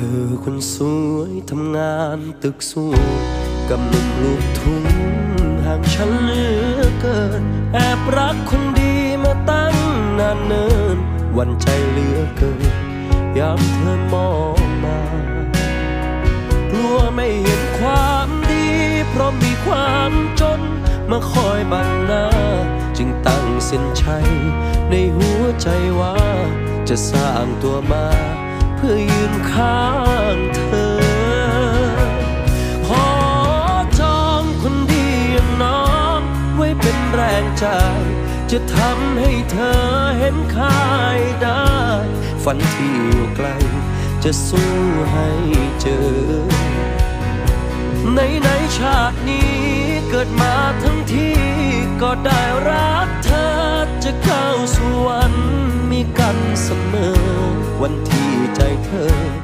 เธอคนสวยทำงานตึกสูงกับหนุ่มลูกทุ่งห่างฉันเหลือเกิน แอบรักคนดีมาตั้งนานเนิน วันใจเหลือเกิน ยามเธอมองมากลัวไม่เห็นความดี เพราะมีความจน มาคอยบังหน้า จึงตั้งเส้นชัย ในหัวใจว่า จะสร้างตัวมา เพื่อยืนข้า แรงใจ จะทำให้เธอเห็นค่ายได้ ฝันที่อยู่ไกล จะสู้ให้เจอ ในในชาตินี้เกิดมาทั้งที่ ก็ได้รักเธอ จะเข้าสู่วันมีกันเสมอ วันที่ใจเธอ